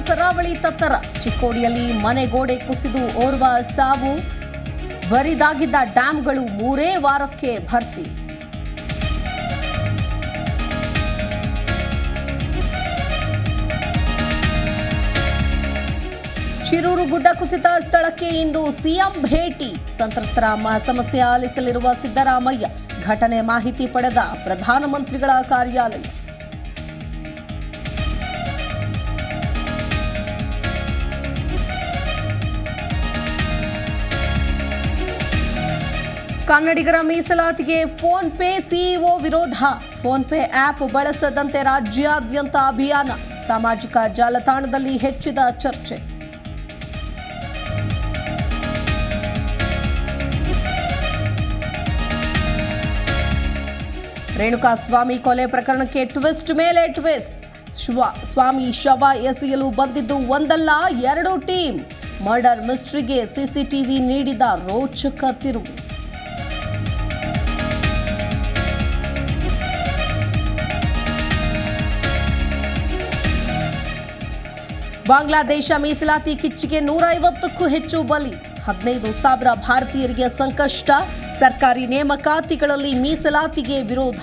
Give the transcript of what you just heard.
ಕರಾವಳಿ ತತ್ತರ. ಚಿಕ್ಕೋಡಿಯಲ್ಲಿ ಮನೆ ಗೋಡೆ ಕುಸಿದು ಓರ್ವ ಸಾವು. ಬರಿದಾಗಿದ್ದ ಡ್ಯಾಂಗಳು ಮೂರೇ ವಾರಕ್ಕೆ ಭರ್ತಿ. ಶಿರೂರು ಗುಡ್ಡ ಕುಸಿತ ಸ್ಥಳಕ್ಕೆ ಇಂದು ಸಿಎಂ ಭೇಟಿ. ಸಂತ್ರಸ್ತರ ಸಮಸ್ಯೆ ಆಲಿಸಲಿರುವ ಸಿದ್ದರಾಮಯ್ಯ ಘಟನೆ ಮಾಹಿತಿ ಪಡೆದ ಪ್ರಧಾನಮಂತ್ರಿಗಳ ಕಾರ್ಯಾಲಯ. ಕನ್ನಡಿಗರ ಮೀಸಲಾತಿಗೆ ಫೋನ್ ಪೇ ಸಿಇಒ ವಿರೋಧ. ಫೋನ್ ಪೇ ಆಪ್ ಬಳಸದಂತೆ ರಾಜ್ಯಾದ್ಯಂತ ಅಭಿಯಾನ. ಸಾಮಾಜಿಕ ಜಾಲತಾಣದಲ್ಲಿ ಹೆಚ್ಚಿದ ಚರ್ಚೆ. ರೇಣುಕಾ ಸ್ವಾಮಿ ಕೊಲೆ ಪ್ರಕರಣಕ್ಕೆ ಟ್ವಿಸ್ಟ್ ಮೇಲೆ ಟ್ವಿಸ್ಟ್. ಶ್ವ- ಸ್ವಾಮಿ ಶವ ಎಸೆಯಲು ಬಂದಿದ್ದು ಒಂದಲ್ಲ, ಎರಡು ಟೀಮ್. ಮರ್ಡರ್ ಮಿಸ್ಟ್ರಿಗೆ ಸಿಸಿಟಿವಿ ನೀಡಿದ ರೋಚಕ ತಿರುವು. ಬಾಂಗ್ಲಾದೇಶ ಮೀಸಲಾತಿ ಕಿಚ್ಚಿಗೆ ನೂರ ಐವತ್ತಕ್ಕೂ ಹೆಚ್ಚು ಬಲಿ. ಹದಿನೈದು ಸಾವಿರ ಭಾರತೀಯರಿಗೆ ಸಂಕಷ್ಟ. ಸರ್ಕಾರಿ ನೇಮಕಾತಿಗಳಲ್ಲಿ ಮೀಸಲಾತಿಗೆ ವಿರೋಧ.